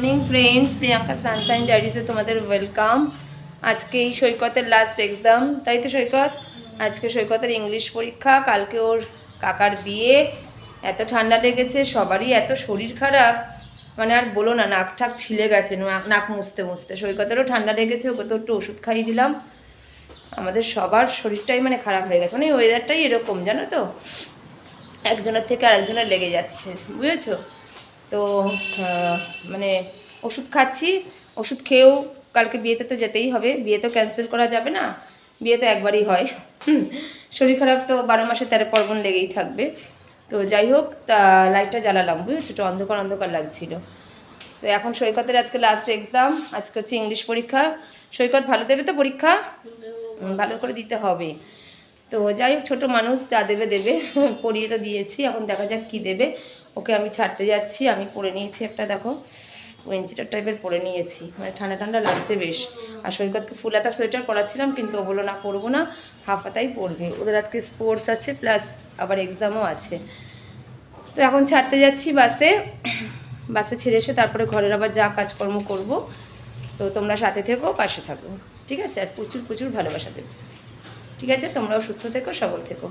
Morning friends Priyanka sunshine ডায়েরিজে তোমাদের welcome আজকে এই সৈকতের লাস্ট এক্সাম তাই তো সৈকত? আজকে সৈকতের ইংলিশ পরীক্ষা। কালকে ওর কাকার বিয়ে। এত ঠান্ডা লেগেছে, সবারই এত শরীর খারাপ। মানে আর বলো না, নাক ঠাক ছিলে গেছে নাক- মুছতে মুছতে। সৈকতেরও ঠান্ডা লেগেছে, ওকে তো একটু ওষুধ খাইয়ে দিলাম। আমাদের সবার শরীরটাই মানে খারাপ হয়ে গেছে। মানে ওয়েদারটাই এরকম, জানো তো? একজনের থেকে আরেকজনের লেগে যাচ্ছে, বুঝেছ? তো মানে ওষুধ খাচ্ছি ওষুধ খেয়েও কালকে বিয়েতে তো যেতেই হবে বিয়ে তো ক্যান্সেল করা যাবে না বিয়ে তো একবারই হয়। শরীর খারাপ তো বারো মাসে তেরো পার্বণ লেগেই থাকবে। তো যাই হোক তা লাইটটা জ্বালালাম বুঝেছ? একটু অন্ধকার অন্ধকার লাগছিল। তো এখন সৈকতের আজকে লাস্ট এক্সাম আজকে হচ্ছে ইংলিশ পরীক্ষা। সৈকত ভালো দেবে তো পরীক্ষা? ভালো করে দিতে হবে। তো যাই হোক, ছোটো মানুষ যা দেবে দেবে। পড়িয়ে তো দিয়েছি, এখন দেখা যাক কী দেবে। ওকে আমি ছাড়তে যাচ্ছি, আমি পরে নিয়েছি একটা, দেখো ওয়েঞ্চিটার টাইপের পরে নিয়েছি। মানে ঠান্ডা ঠান্ডা লাগছে বেশ। আর সৈকতকে ফুল হাতা সোয়েটার পরাচ্ছিলাম, কিন্তু ও বলল, না, পরবো না, হাফ হাতাই পরবে। ওদের আজকে স্পোর্টস আছে প্লাস আবার এক্সামও আছে। তো এখন ছাড়তে যাচ্ছি বাসে। বাসে ছেড়ে এসে তারপরে ঘরের আবার যা কাজকর্ম করব। তো তোমরা সাথে থেকো, পাশে থাকো। ঠিক আছে? আর প্রচুর প্রচুর ভালোবাসা দেবে। ঠিক আছে? তোমরাও সুস্থ থেকো, সবল থেকো।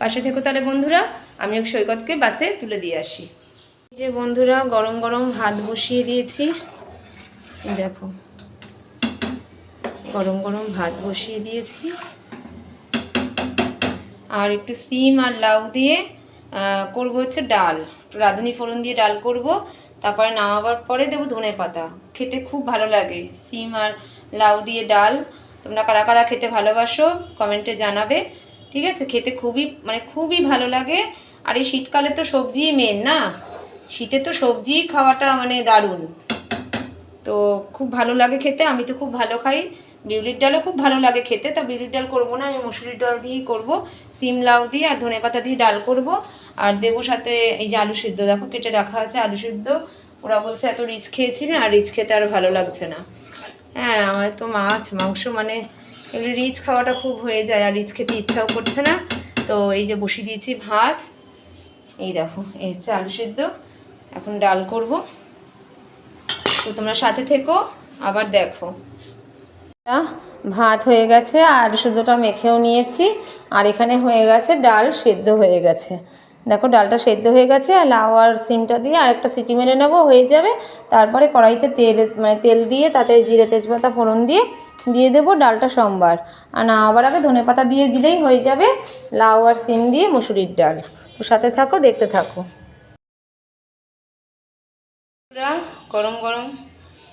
পাশে থেকো তাহলে বন্ধুরা আমি এক সৈকতকে বাসে তুলে দিয়ে আসি। যে বন্ধুরা, গরম গরম ভাত বসিয়ে দিয়েছি। দেখো। গরম গরম ভাত বসিয়ে দিয়েছি। আর একটু সিম আর লাউ দিয়ে করব হচ্ছে ডাল। একটু রাঁধুনি ফোড়ন দিয়ে ডাল করব। তারপরে নামাবার পরে দেবো ধনে পাতা খেতে খুব ভালো লাগে। সিম আর লাউ দিয়ে ডাল। তোমরা কারা কারা খেতে ভালোবাসো কমেন্টে জানাবে, ঠিক আছে? খেতে খুবই মানে খুবই ভালো লাগে। আর এই শীতকালে তো সবজিই মেন না? শীতে তো সবজি খাওয়াটা মানে দারুণ। তো খুব ভালো লাগে খেতে, আমি তো খুব ভালো খাই। বিউলির ডালও খুব ভালো লাগে খেতে, তা বিউলির ডাল করব না আমি মুসুরির ডাল দিয়েই করব। সিম লাউ দিয়ে আর ধনে পাতা দিয়ে ডাল করব। আর দেবো সাথে এই যে আলু সিদ্ধ, দেখো কেটে রাখা আছে আলু সিদ্ধ। ওরা বলছে এত রিচ খেয়েছি না, আর রিচ খেতে আর ভালো লাগছে না। হ্যাঁ আমার তো মাছ, মাংস মানে এগুলি রিচ খাওয়াটা খুব হয়ে যায় আর রিচ খেতে ইচ্ছাও করছে না। তো এই যে বসিয়ে দিয়েছি ভাত। এই দেখো এই হচ্ছে আলু সিদ্ধ। এখন ডাল করব। তো তোমরা সাথে থেকো, আবার দেখো। ভাত হয়ে গেছে, আর শুধুটা মেখেও নিয়েছি। আর এখানে হয়ে গেছে, ডাল সেদ্ধ হয়ে গেছে। দেখো ডালটা সেদ্ধ হয়ে গেছে, আর লাউ আর সিমটা দিয়ে আরেকটা সিটি মেরে নেব, হয়ে যাবে। তারপরে কড়াইতে তেল মানে তেল দিয়ে, তাতে জিরে তেজপাতা, ফোড়ন দিয়ে দিয়ে দেবো ডালটা সোমবার। আর না আবার আগে ধনে পাতা দিয়ে দিলেই হয়ে যাবে লাউ আর সিম দিয়ে মুসুরির ডাল। তো সাথে থাকো, দেখতে থাকো। গরম গরম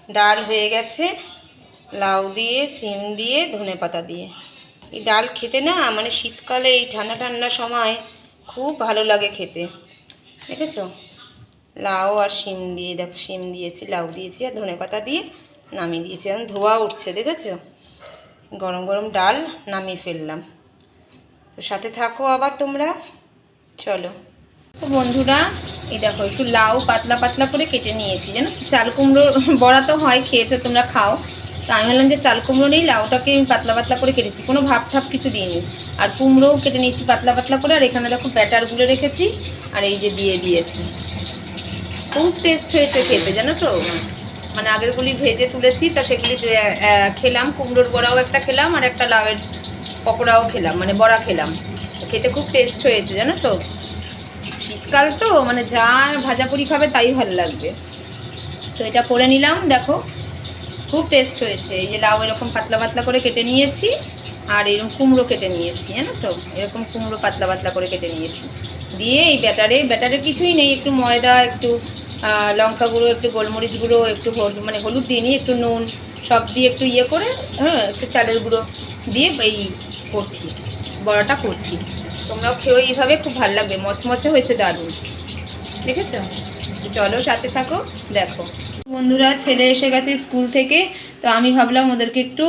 ডাল হয়ে গেছে। লাউ দিয়ে, সিম দিয়ে, ধনে পাতা দিয়ে। এই ডাল খেতে না মানে শীতকালে এই ঠান্ডা ঠান্ডা সময় খুব ভালো লাগে খেতে। দেখেছ? লাউ আর শিম দিয়ে, দেখো শিম দিয়েছি, লাউ দিয়েছি আর ধনে পাতা দিয়ে নামিয়ে দিয়েছি। এখন ধোয়া উঠছে, দেখেছ? গরম গরম ডাল নামিয়ে ফেললাম। তো সাথে থাকো আবার তোমরা। চলো। তো বন্ধুরা, এই দেখো, একটু লাউ পাতলা পাতলা করে কেটে নিয়েছি। জানো চাল কুমড়ো, বড়া তো হয়, খেয়েছো তোমরা, খাও। তো আমি বললাম যে চাল কুমড়ো নেই, লাউটাকে আমি পাতলা পাতলা করে কেটেছি। কোনো ভাব ঠাপ কিছু দিইনি। আর কুমড়োও কেটে নিয়েছি পাতলা পাতলা করে, আর এখানে দেখো ব্যাটারগুলো রেখেছি, আর এই যে দিয়ে দিয়েছি। খুব টেস্ট হয়েছে খেতে, জানো তো? মানে আগেরগুলি ভেজে তুলেছি, তো সেগুলি খেলাম, কুমড়োর বড়াও একটা খেলাম, আর একটা লাউয়ের পকোড়াও খেলাম মানে বড়া খেলাম। খেতে খুব টেস্ট হয়েছে, জানো তো? শীতকাল তো মানে যা ভাজা পুরি খাবে তাই ভালো লাগবে। তো এটা করে নিলাম, দেখো। খুব টেস্ট হয়েছে, এই যে লাউ এরকম পাতলা পাতলা করে কেটে নিয়েছি। আর এরকম কুমড়ো কেটে নিয়েছি, জানো তো? এরকম কুমড়ো পাতলা পাতলা করে কেটে নিয়েছি। দিয়ে এই ব্যাটারে ব্যাটারে কিছুই নেই, একটু ময়দা, একটু লঙ্কা গুঁড়ো, একটু গোলমরিচ গুঁড়ো, একটু মানে হলুদ দিয়ে নিই একটু নুন, সব দিয়ে একটু ইয়ে করে হ্যাঁ একটু চালের গুঁড়ো দিয়ে এই করছি, বড়াটা করছি। তোমরাও খেয়েও এইভাবে খুব ভালো লাগবে, মচমচে হয়েছে দারুণ। দেখেছ? চলো সাথে থাকো, দেখো। বন্ধুরা, ছেলে এসে গেছে স্কুল থেকে, তো আমি ভাবলাম ওদেরকে একটু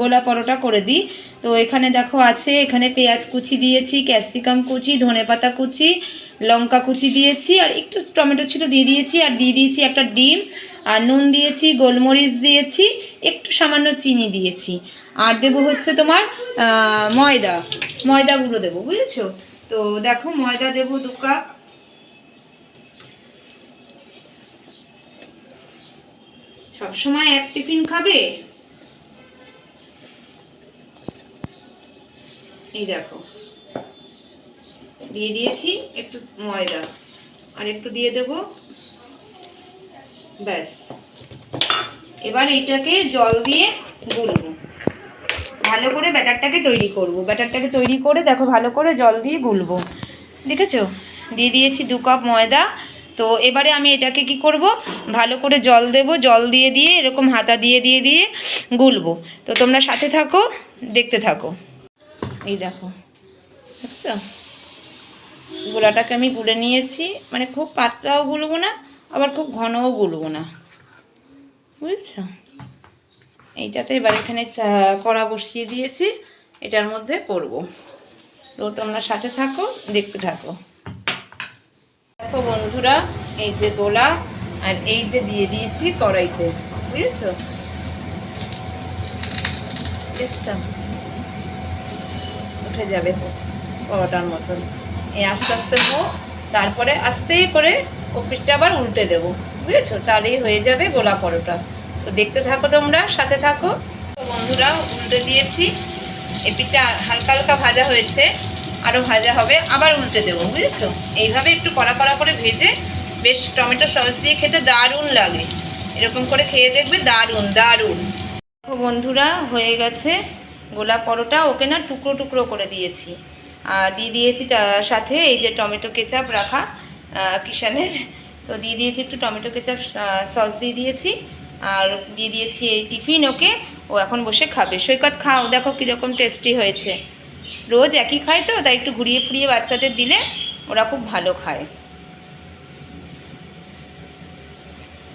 গোলা পরোটা করে দিই। তো এখানে দেখো আছে, এখানে পেঁয়াজ কুচি দিয়েছি, ক্যাপসিকাম কুচি ধনেপাতা কুচি, লঙ্কা কুচি দিয়েছি, আর একটু টমেটো ছিল দিয়ে দিয়েছি, আর দিয়ে দিয়েছি একটা ডিম, আর নুন দিয়েছি, গোলমরিচ দিয়েছি, একটু সামান্য চিনি দিয়েছি। আর দেবো হচ্ছে তোমার ময়দা ময়দা গুঁড়ো দেবো, বুঝেছ? তো দেখো ময়দা দেবো দু কাপ সবসময় এক টিফিন খাবে? এই দেখো। দিয়ে দিয়েছি একটু ময়দা। আর একটু দিয়ে দেব। ব্যাস। এবার এইটাকে জল দিয়ে গুলবো। ভালো করে ব্যাটারটাকে তৈরি করব। ব্যাটারটাকে তৈরি করে, দেখো, ভালো করে জল দিয়ে গুলবো। দেখেছ? দিয়ে দিয়েছি দু কাপ ময়দা। তো এবারে আমি এটাকে কি করব? ভালো করে জল দেব, জল দিয়ে দিয়ে, এরকম হাতা দিয়ে দিয়ে দিয়ে গুলবো। তো তোমরা সাথে থাকো, দেখতে থাকো। এই দেখো দেখছ গোলাটাকে আমি গুলে নিয়েছি। মানে খুব পাতলাও গুলবো না, আবার খুব ঘনও গুলবো না। বুঝেছ? এইটাতে এবার এখানে কড়া বসিয়ে দিয়েছি। এটার মধ্যে করব তো তোমরা সাথে থাকো, দেখতে থাকো। দেখো বন্ধুরা, এই যে দোলা আর এই যে দিয়ে দিয়েছি কড়াইতে, বুঝেছ? উঠে যাবে পরোটার মতন। এই আস্তে আস্তে হোক তারপরে আস্তে করে অফিসটা আবার উল্টে দেবো, বুঝেছ? তাহলেই হয়ে যাবে গোলা পরোটা। তো দেখতে থাকো তোমরা, সাথে থাকো। বন্ধুরা, উল্টে দিয়েছি। এপিটা হালকা হালকা ভাজা হয়েছে। আরও ভাজা হবে, আবার উল্টে দেবো, বুঝেছ? এইভাবে একটু কড়া কড়া করে ভেজে বেশ টমেটো সস দিয়ে খেতে দারুণ লাগে। এরকম করে খেয়ে দেখবে দারুণ দারুণ। দেখো বন্ধুরা, হয়ে গেছে গোলাপ পরোটা, ওকে না টুকরো টুকরো করে দিয়েছি। আর দিয়ে দিয়েছি সাথে এই যে টমেটো কেচাপ রাখা কিষানের। তো দিয়ে দিয়েছি একটু টমেটো কেচাপ সস দিয়ে দিয়েছি। আর দিয়ে দিয়েছি এই টিফিন ওকে, ও এখন বসে খাবে। সৈকত, খাও, দেখো কীরকম টেস্টি হয়েছে। রোজ একই খায় তো তাই একটু ঘুরিয়ে ফুরিয়ে বাচ্চাদের দিলে ওরা খুব ভালো খায়।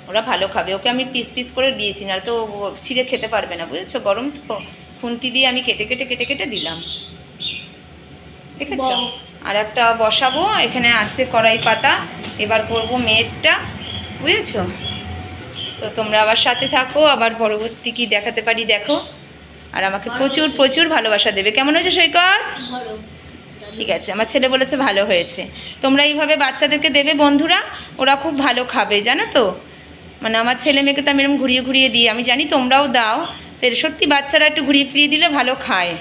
ওরা ভালো খাবে। ওকে আমি পিস পিস করে দিয়েছি না তো ছিঁড়ে খেতে পারবে না বুঝেছ? গরম খুন্তি দিয়ে আমি কেটে কেটে কেটে কেটে দিলাম। দেখেছ? বাহ। আর একটা বসাবো এখানে আছে কড়াই পাতা এবার করব মেয়েরটা বুঝেছ? তো তোমরা আবার সাথে থাকো আবার পরবর্তী কি দেখাতে পারি দেখো। আর আমাকে প্রচুর প্রচুর ভালোবাসা দেবে। কেমন হয়েছে সৈকত? ঠিক আছে আমার ছেলে বলেছে ভালো হয়েছে। তোমরা এইভাবে বাচ্চাদেরকে দেবে বন্ধুরা ওরা খুব ভালো খাবে জানো তো? মানে আমার ছেলে মেয়েকে তো আমি এরকম ঘুরিয়ে ঘুরিয়ে দিই। আমি জানি তোমরাও দাও তো সত্যি বাচ্চারা একটু ঘুরিয়ে ফিরিয়ে দিলে ভালো খায়।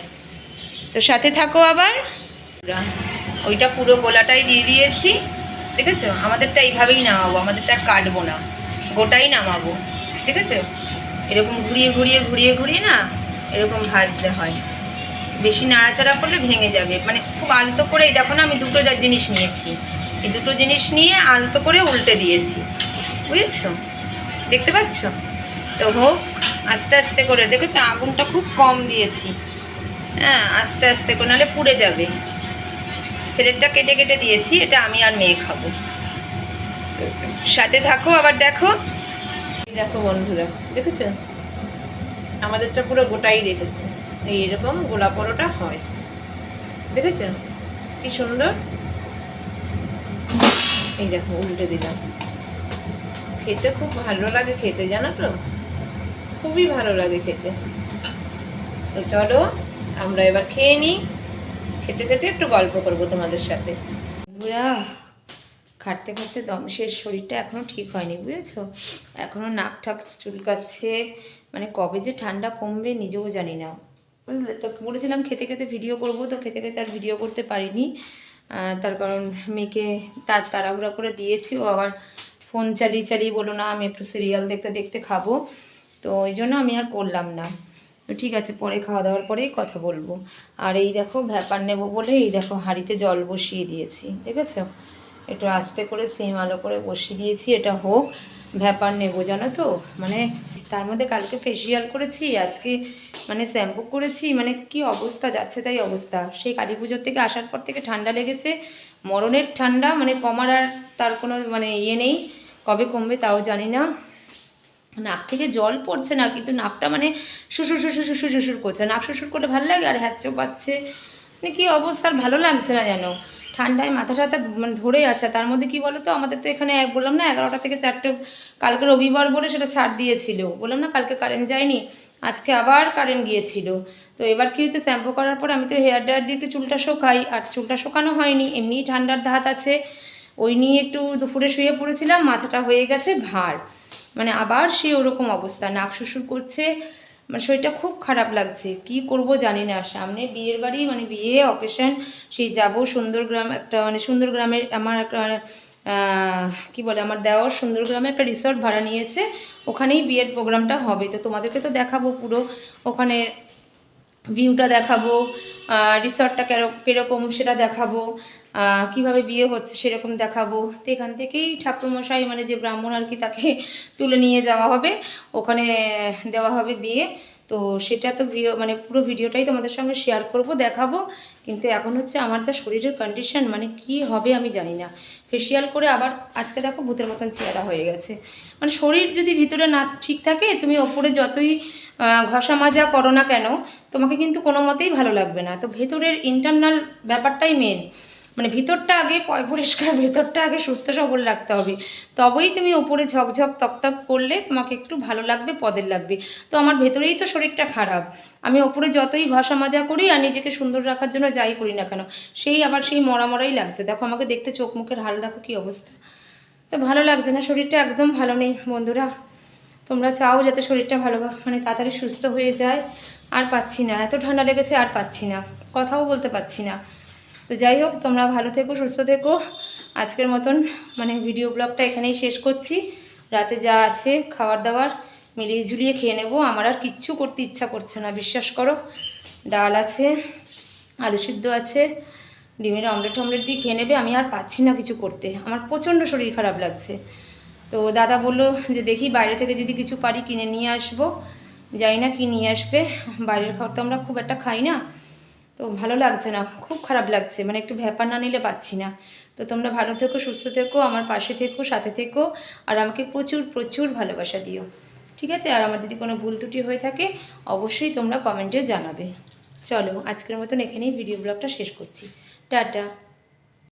তো সাথে থাকো আবার। ওইটা পুরো গোলাটাই দিয়ে দিয়েছি। দেখেছ? আমাদেরটা এইভাবেই নামাবো আমাদেরটা কাটবো না। গোটাই নামাবো। ঠিক আছে এরকম ঘুরিয়ে ঘুরিয়ে ঘুরিয়ে ঘুরিয়ে না এরকম ভাজতে হয়। বেশি নাড়াচাড়া করলে ভেঙে যাবে। মানে খুব আলতো করে দেখো না, আমি দুটো জিনিস নিয়েছি। এই দুটো জিনিস নিয়ে আলতো করে উল্টে দিয়েছি। বুঝেছ? দেখতে পাচ্ছ? তো হোক, আস্তে আস্তে করে, দেখেছ? আগুনটা খুব কম দিয়েছি। হ্যাঁ আস্তে আস্তে করে, নাহলে পুড়ে যাবে। ছেলেরটা কেটে কেটে দিয়েছি, এটা আমি আর মেয়ে খাব। সাথে থাকো, আবার দেখো। দেখো বন্ধুরা, দেখেছ? আমাদেরটা পুরো গোটাই রেখেছে। এই এরকম গোলা পরোটা হয়। দেখেছ কি সুন্দর? এই দেখো, উল্টে দিলাম। খেতে খুব ভালো লাগে খেতে, জানো তো? খুবই ভালো লাগে খেতে। তো চলো, আমরা এবার খেয়ে নিই। খেতে খেতে একটু গল্প করব তোমাদের সাথে। খাটতে খাটতে দম শেষ শরীরটা এখনও ঠিক হয়নি, বুঝেছ? এখনও নাক ঠাক চুলকাচ্ছে মানে কবে যে ঠান্ডা কমবে নিজেও জানি না। বুঝলে? তো বলেছিলাম খেতে খেতে ভিডিও করব, তো খেতে খেতে আর ভিডিও করতে পারিনি। তার কারণ মেয়েকে তার তাড়াহুড়া করে দিয়েছি, ও আবার ফোন চালিয়ে চালিয়ে বলো না, আমি একটু সিরিয়াল দেখতে দেখতে খাব। তো ওই জন্য আমি আর করলাম না। তো ঠিক আছে, পরে খাওয়া দাওয়ার পরেই কথা বলব। আর এই দেখো ভ্যাপার নেব বলে এই দেখো, হাঁড়িতে জল বসিয়ে দিয়েছি, দেখেছ? একটু আস্তে করে সেম আলো করে বসিয়ে দিয়েছি, এটা হোক, ব্যাপার নেব জানো তো? মানে তার মধ্যে কালকে ফেসিয়াল করেছি, আজকে মানে শ্যাম্পু করেছি মানে কি অবস্থা, যাচ্ছে তাই অবস্থা। সেই কালী পুজোর থেকে আসার পর থেকে ঠান্ডা লেগেছে, মরণের ঠান্ডা মানে কমার আর তার কোনো মানে ইয়ে নেই, কবে কমবে তাও জানি না। নাক থেকে জল পড়ছে না, কিন্তু নাকটা মানে শুশুর শুশুর শুশুর শুশুর করছে। নাক শুশুর করলে ভালো লাগে, আর হ্যাচ্চো পাচ্ছে। মানে কী অবস্থা, আর ভালো লাগছে না যেন। ঠান্ডায় মাথা টাথা মানে ধরেই আছে। তার মধ্যে কি বলো তো আমাদের তো এখানে বললাম না, এগারোটা থেকে চারটে, কালকে রবিবার বলে সেটা ছাড় দিয়েছিল। বললাম না, কালকে কারেন্ট যায়নি, আজকে আবার কারেন্ট গিয়েছিল। তো এবার কি হচ্ছে শ্যাম্পু করার পর আমি তো হেয়ার ড্রায়ার দিয়ে একটু চুলটা শোকাই, আর চুলটা শোকানো হয়নি। এমনিই ঠান্ডার ধাত আছে। ওই নিয়ে একটু দুপুরে শুয়ে পড়েছিলাম, মাথাটা হয়ে গেছে ভার। মানে আবার সে ওরকম অবস্থা। নাক শ্বশুর করছে মানে শরীরটা খুব খারাপ লাগছে। কি করব জানি না। সামনে বিয়ের বাড়ি মানে বিয়ে অকেশন সেই যাব সুন্দরগ্রাম একটা মানে সুন্দরগ্রামের আমার একটা কি বলে, আমার দেওয়ার সুন্দরগ্রামে একটা রিসর্ট ভাড়া নিয়েছে। ওখানেই বিয়ের প্রোগ্রামটা হবে। তো তোমাদেরকে তো দেখাবো পুরো। ওখানে ভিউটা দেখাবো রিসর্টটা কীরকম সেটা দেখাবো। কীভাবে বিয়ে হচ্ছে সেরকম দেখাবো। তো এখান থেকেই ঠাকুরমশাই মানে যে ব্রাহ্মণ আর কি তাকে তুলে নিয়ে যাওয়া হবে, ওখানে দেওয়া হবে বিয়ে। তো সেটা তো মানে পুরো ভিডিওটাই তোমাদের সঙ্গে শেয়ার করব, দেখাবো। কিন্তু এখন হচ্ছে আমার যা শরীরের কন্ডিশন মানে কি হবে আমি জানি না। ফেসিয়াল করে আবার আজকে দেখো ভূতের মতন চেহারা হয়ে গেছে। মানে শরীর যদি ভিতরে না ঠিক থাকে, তুমি ওপরে যতই ঘষা মাজা করো না কেন, তোমাকে কিন্তু কোনো মতেই ভালো লাগবে না। তো ভেতরের ইন্টারনাল ব্যাপারটাই মেন মানে ভিতরটা আগে পরিষ্কার, ভেতরটা আগে সুস্থ সবল রাখতে হবে। তবেই তুমি ওপরে ঝকঝক, তকতক করলে তোমাকে একটু ভালো লাগবে, পদের লাগবে। তো আমার ভেতরেই তো শরীরটা খারাপ। আমি ওপরে যতই ঘষা মাজা করি আর নিজেকে সুন্দর রাখার জন্য যাই করি না কেন, সেই আবার সেই মরা মরাই লাগছে। দেখো আমাকে দেখতে চোখ মুখের হাল, দেখো কী অবস্থা। তো ভালো লাগছে না, শরীরটা একদম ভালো নেই বন্ধুরা। তোমরা চাও যাতে শরীরটা ভালো মানে তাড়াতাড়ি সুস্থ হয়ে যায়। আর পাচ্ছি না, এত ঠান্ডা লেগেছে আর পাচ্ছি না। কথাও বলতে পারছি না। তো যাই হোক, তোমরা ভালো থেকো, সুস্থ থেকো। আজকের মতন মানে ভিডিও ব্লগটা এখানেই শেষ করছি। রাতে যা আছে খাবার দাবার মিলিয়ে ঝুলিয়ে খেয়ে নেব। আমার আর কিচ্ছু করতে ইচ্ছা করছে না, বিশ্বাস করো। ডাল আছে, আলু সিদ্ধ আছে, ডিমের অমলেট টমলেট দিয়ে খেয়ে নেবে। আমি আর পাচ্ছি না কিছু করতে। আমার প্রচণ্ড শরীর খারাপ লাগছে। তো দাদা বলল যে দেখি বাইরে থেকে যদি কিছু পারি কিনে নিয়ে আসব। জানি না কি নিয়ে আসবে। বাইরের খাবার তো আমরা খুব একটা খাই না। তো ভালো লাগছে না, খুব খারাপ লাগছে মানে একটু ভ্যাপার না নিলে পাচ্ছি না। তো তোমরা ভালো থেকো, সুস্থ থেকো, আমার পাশে থেকো, সাথে থেকো, আর আমাকে প্রচুর প্রচুর ভালোবাসা দিও। ঠিক আছে? আর আমার যদি কোনো ভুল ত্রুটি হয়ে থাকে, অবশ্যই তোমরা কমেন্টে জানাবে। চলো, আজকের মতন এখানেই ভিডিও ব্লগটা শেষ করছি। টাটা।